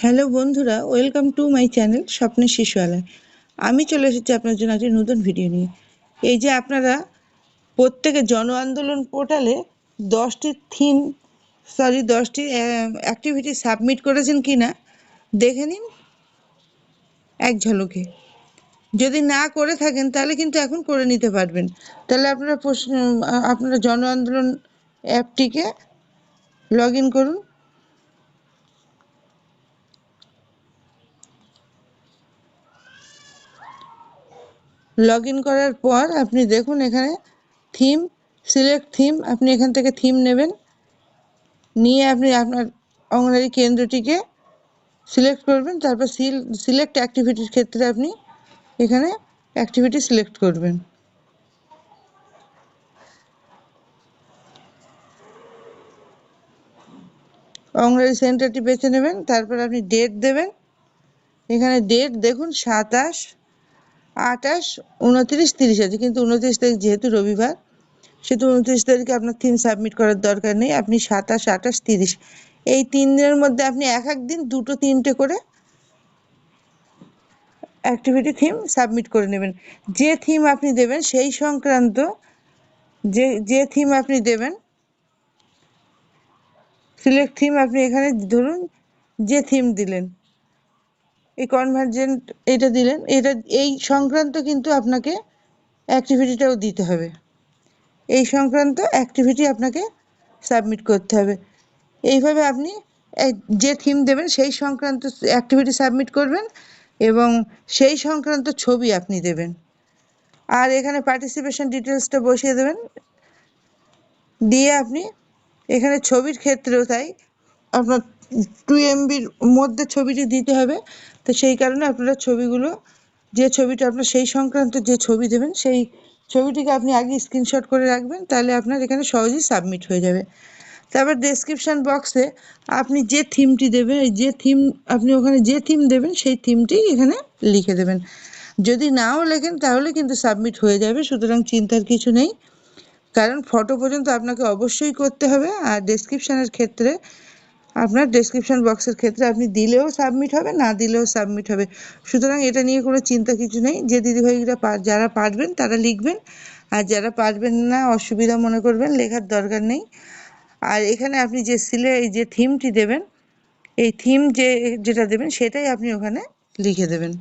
Hello বন্ধুরা, welcome to my channel স্বপ্নের শিশুয়ালয়। আমি চলে এসেছি আপনার জন্য একটি নতুন ভিডিও নিয়ে। এই যে আপনারা প্রত্যেকে জন আন্দোলন পোর্টালে দশটি থিম, সরি, দশটি অ্যাক্টিভিটি সাবমিট করেছেন কি না দেখে নিন এক ঝলকে। যদি না করে থাকেন তাহলে কিন্তু এখন করে নিতে পারবেন। তাহলে আপনারা প্রশ্ন আপনারা জন আন্দোলন অ্যাপটিকে লগ ইন করুন। লগ ইন করার পর আপনি দেখুন এখানে থিম সিলেক্ট থিম আপনি এখান থেকে থিম নেবেন। নিয়ে আপনি আপনার অঙ্গনারী কেন্দ্রটিকে সিলেক্ট করবেন, তারপর সিল সিলেক্ট অ্যাক্টিভিটির ক্ষেত্রে আপনি এখানে অ্যাক্টিভিটি সিলেক্ট করবেন। অঙ্গনারী সেন্টারটি বেছে নেবেন, তারপর আপনি ডেট দেবেন। এখানে ডেট দেখুন সাতাশ। আঠাশ, উনত্রিশ, তিরিশ আছে, কিন্তু উনত্রিশ তারিখ যেহেতু রবিবার, সেহেতু উনত্রিশ তারিখে আপনার থিম সাবমিট করার দরকার নেই, আপনি সাতাশ, আঠাশ, তিরিশ। এই তিন দিনের মধ্যে আপনি এক এক দিন দুটো, তিনটে করে অ্যাক্টিভিটি থিম সাবমিট করে নেবেন। যে থিম আপনি দেবেন সেই সংক্রান্ত যে যে থিম আপনি দেবেন সিলেক্ট থিম আপনি এখানে ধরুন যে থিম দিলেন। এই কনভার্জেন্ট এটা দিলেন, এটা এই সংক্রান্ত কিন্তু আপনাকে অ্যাক্টিভিটিটাও দিতে হবে। এই সংক্রান্ত অ্যাক্টিভিটি আপনাকে সাবমিট করতে হবে। এইভাবে আপনি যে থিম দেবেন, সেই সংক্রান্ত অ্যাক্টিভিটি সাবমিট করবেন এবং সেই সংক্রান্ত ছবি আপনি দেবেন। আর এখানে পার্টিসিপেশন ডিটেলসটা বসিয়ে দেবেন। দিয়ে আপনি এখানে ছবির ক্ষেত্রেও তাই আপনার টু এমবির মধ্যে ছবিটি দিতে হবে। তো সেই কারণে আপনারা ছবিগুলো, যে ছবিটা আপনার, সেই সংক্রান্ত যে ছবি দেবেন, সেই ছবিটিকে আপনি আগে স্ক্রিনশট করে রাখবেন, তাহলে আপনার এখানে সহজেই সাবমিট হয়ে যাবে। তারপর ডেসক্রিপশান বক্সে আপনি যে থিমটি দেবেন যে থিম আপনি ওখানে যে থিম দেবেন, সেই থিমটি এখানে লিখে দেবেন। যদি নাও লেখেন, তাহলে কিন্তু সাবমিট হয়ে যাবে, সুতরাং চিন্তার কিছু নেই। কারণ ফটো পর্যন্ত আপনাকে অবশ্যই করতে হবে, আর ডেসক্রিপশানের ক্ষেত্রে আপনার ডেসক্রিপশন বক্সের ক্ষেত্রে আপনি দিলেও সাবমিট হবে, না দিলেও সাবমিট হবে। সুতরাং এটা নিয়ে কোনো চিন্তা কিছু নেই। যে দিদিভাইরা যারা পারবেন তারা লিখবেন। আর যারা পারবেন না, অসুবিধা মনে করবেন, লেখার দরকার নেই। আর এখানে আপনি যে সিলে, এই যে থিমটি দেবেন, এই থিম যে, যেটা দেবেন, সেটাই আপনি ওখানে লিখে দেবেন।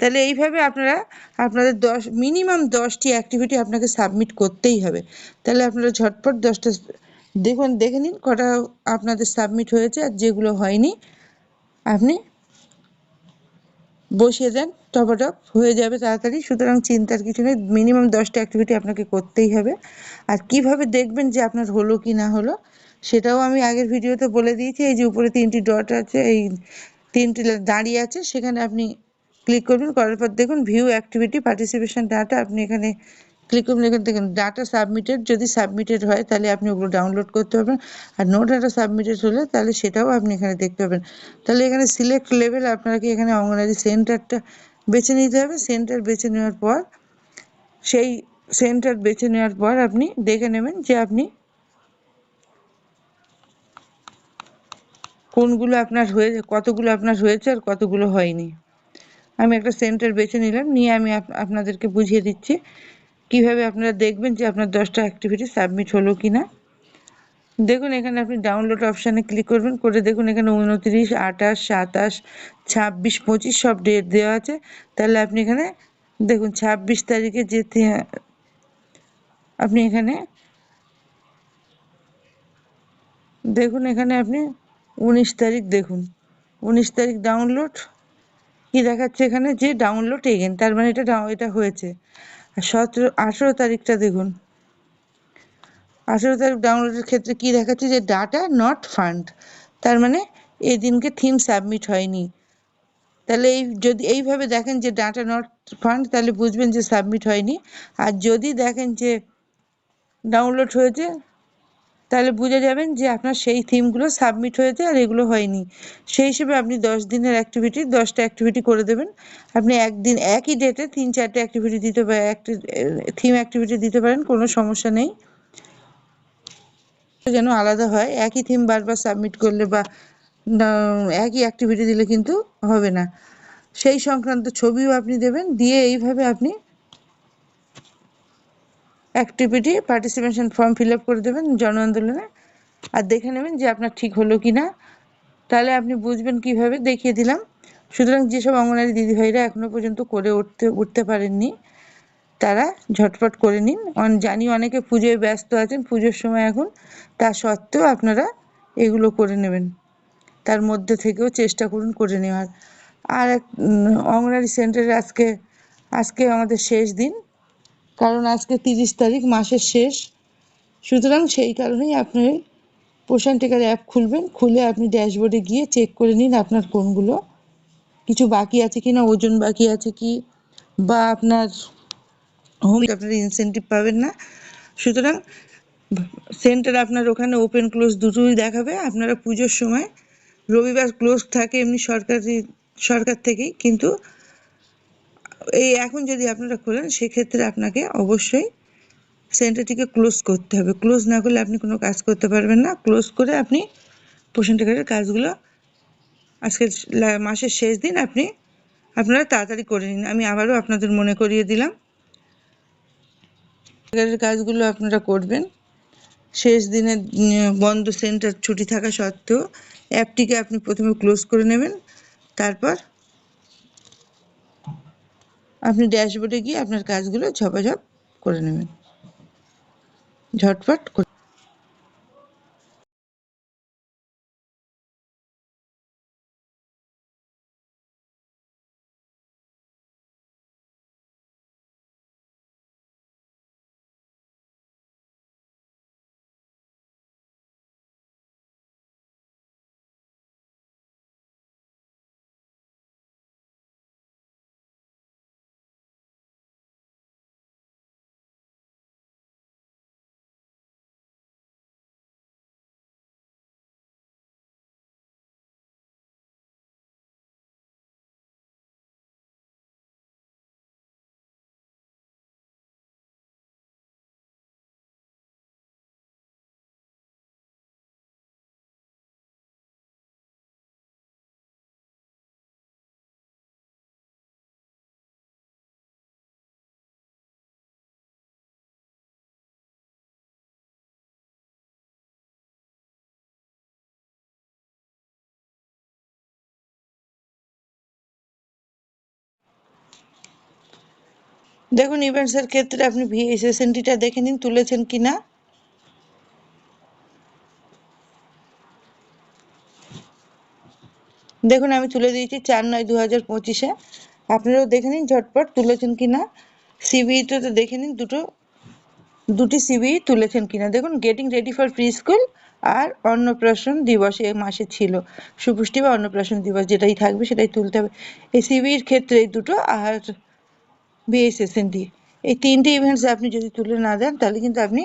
তাহলে এইভাবে আপনারা, আপনাদের দশ মিনিমাম দশটি অ্যাক্টিভিটি আপনাকে সাবমিট করতেই হবে। তাহলে আপনারা ঝটপট দশটা দেখুন, দেখে নিন কটা আপনাদের সাবমিট হয়েছে আর যেগুলো হয়নি। আপনি বসিয়ে দেন, টপাটপ, হয়ে যাবে তাড়াতাড়ি। সুতরাং চিন্তার কিছু নেই মিনিমাম দশটা অ্যাক্টিভিটি আপনাকে করতেই হবে। আর কীভাবে দেখবেন যে আপনার হলো কি না হলো, সেটাও আমি আগের ভিডিওতে বলে দিয়েছি। এই যে উপরে তিনটি ডট আছে, এই তিনটি দাঁড়িয়ে আছে, সেখানে আপনি ক্লিক করবেন। করার পর দেখুন ভিউ অ্যাক্টিভিটি পার্টিসিপেশন ডাটা আপনি এখানে ক্লিক করবেন এখানে দেখুন ডাটা সাবমিটেড যদি সাবমিটেড হয়, তাহলে আপনি ওগুলো ডাউনলোড করতে পারবেন। আর নো ডাটা সাবমিটেড হলে, তাহলে সেটাও আপনি এখানে দেখতে পাবেন। তাহলে এখানে সিলেক্ট লেভেল আপনাকে এখানে অঙ্গনারী সেন্টারটা বেছে নিতে হবে। সেন্টার বেছে নেওয়ার পর, সেই সেন্টার বেছে নেওয়ার পর আপনি দেখে নেবেন যে আপনি কোনগুলো আপনার হয়ে, কতগুলো আপনার হয়েছে আর কতগুলো হয়নি। আমি একটা সেন্টার বেছে নিলাম, নিয়ে আমি আপনাদেরকে বুঝিয়ে দিচ্ছি। কীভাবে আপনারা দেখবেন যে আপনার দশটা অ্যাক্টিভিটি সাবমিট হলো কি না দেখুন, এখানে আপনি ডাউনলোড অপশানে ক্লিক করবেন, করে দেখুন এখানে উনত্রিশ, আঠাশ, সাতাশ, ছাব্বিশ, পঁচিশ সব ডেট দেওয়া আছে। তাহলে আপনি এখানে দেখুন, ছাব্বিশ তারিখে যে আপনি এখানে দেখুন, এখানে আপনি উনিশ তারিখ দেখুন। উনিশ তারিখ ডাউনলোড কি দেখাচ্ছে এখানে? যে ডাউনলোড এগেন তার মানে এটা এটা হয়েছে। সতেরো, আঠেরো তারিখটা দেখুন। আঠেরো তারিখ ডাউনলোডের ক্ষেত্রে কি দেখাচ্ছে যে ডাটা নট ফান্ড তার মানে এই দিনকে থিম সাবমিট হয়নি। তাহলে এই, যদি এইভাবে দেখেন যে ডাটা নট ফান্ড তাহলে বুঝবেন যে সাবমিট হয়নি। আর যদি দেখেন যে ডাউনলোড হয়েছে তাহলে বুঝে যাবেন যে আপনার সেই থিমগুলো সাবমিট হয়েছে আর এগুলো হয়নি। সেই হিসেবে আপনি দশ দিনের অ্যাক্টিভিটি দশটা অ্যাক্টিভিটি করে দেবেন। আপনি একদিন একই ডেটে তিন, চারটে অ্যাক্টিভিটি দিতে পারেন থিম অ্যাক্টিভিটি দিতে পারেন, কোনো সমস্যা নেই। যেন আলাদা হয়, একই থিম বারবার সাবমিট করলে বা একই অ্যাক্টিভিটি দিলে কিন্তু হবে না। সেই সংক্রান্ত ছবিও আপনি দেবেন, দিয়ে এইভাবে আপনি activity participation form fill up করে দেবেন জন আন্দোলনে আর দেখে নেবেন যে আপনার ঠিক হলো কি না তাহলে আপনি বুঝবেন কীভাবে, দেখিয়ে দিলাম। সুতরাং যেসব অঙ্গনারী দিদিভাইরা এখনও পর্যন্ত করে উঠতে উঠতে পারেননি, তারা ঝটপট করে নিন। জানি অনেকে পুজোয় ব্যস্ত আছেন, পুজোর সময় এখন। তা সত্ত্বেও আপনারা এগুলো করে নেবেন। তার মধ্যে থেকেও চেষ্টা করুন করে নেওয়ার। আর এক অঙ্গনারী সেন্টারে আজকে আজকে আমাদের শেষ দিন। কারণ আজকে তিরিশ তারিখ, মাসের শেষ। সুতরাং সেই কারণেই আপনি পোষণ টেকার অ্যাপ খুলবেন। খুলে আপনি ড্যাশবোর্ডে গিয়ে চেক করে নিন আপনার কোনগুলো। কিছু বাকি আছে কি না ওজন বাকি আছে কি, বা আপনার হোম আপনার ইনসেন্টিভ পাবেন না। সুতরাং সেন্টার আপনার ওখানে ওপেন ক্লোজ দুটোই দেখাবে। আপনারা পুজোর সময় রবিবার ক্লোজ থাকে এমনি সরকারি, সরকার থেকেই। কিন্তু এই এখন যদি আপনারা খোলেন, সেক্ষেত্রে আপনাকে অবশ্যই সেন্টারটিকে ক্লোজ করতে হবে। ক্লোজ না করলে আপনি কোনো কাজ করতে পারবেন না। ক্লোজ করে আপনি পোষণ টেকারের কাজগুলো আজকের মাসের শেষ দিন আপনি আপনারা তাড়াতাড়ি করে নিন। আমি আবারও আপনাদের মনে করিয়ে দিলাম। কাজগুলো আপনারা করবেন। শেষ দিনে বন্ধ সেন্টার ছুটি থাকা সত্ত্বেও অ্যাপটিকে আপনি প্রথমে ক্লোজ করে নেবেন। তারপর আপনি ড্যাশবোর্ডে গিয়ে আপনার কাজগুলো ঝপাঝপ করে নেবেন। ঝটপট দেখুন ইভেন্টসের ক্ষেত্রে আপনি ভিএসএসএনটিটা দেখে নিন, তুলেছেন কি না দেখুন, আমি তুলে দিয়েছি চার নয় দু হাজার পঁচিশে। আপনারাও দেখে নিন ঝটপট তুলেছেন কি না সিবিইটা তো দেখে নিন, দুটো, দুটি সিবিই তুলেছেন কিনা। দেখুন getting ready for pre school আর অন্নপ্রাশন দিবস এ মাসে ছিল। সুপুষ্টি বা অন্নপ্রাশন দিবস যেটাই থাকবে, সেটাই তুলতে হবে। এই সিবির ক্ষেত্রে এই দুটো আর বিএসএসএনডি এই তিনটে ইভেন্টস আপনি যদি তুলে না দেন, তাহলে কিন্তু আপনি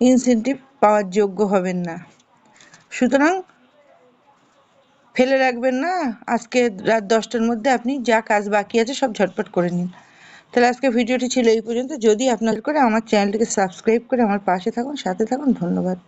ইনসেনটিভ পাওয়ার যোগ্য হবেন না। সুতরাং ফেলে রাখবেন না। আজকে রাত দশটার মধ্যে আপনি যা কাজ বাকি আছে সব ঝটপট করে নিন। তাহলে আজকে ভিডিওটি ছিল এই পর্যন্ত। যদি আপনার করে আমার চ্যানেলটিকে সাবস্ক্রাইব করে আমার পাশে থাকুন, সাথে থাকুন। ধন্যবাদ।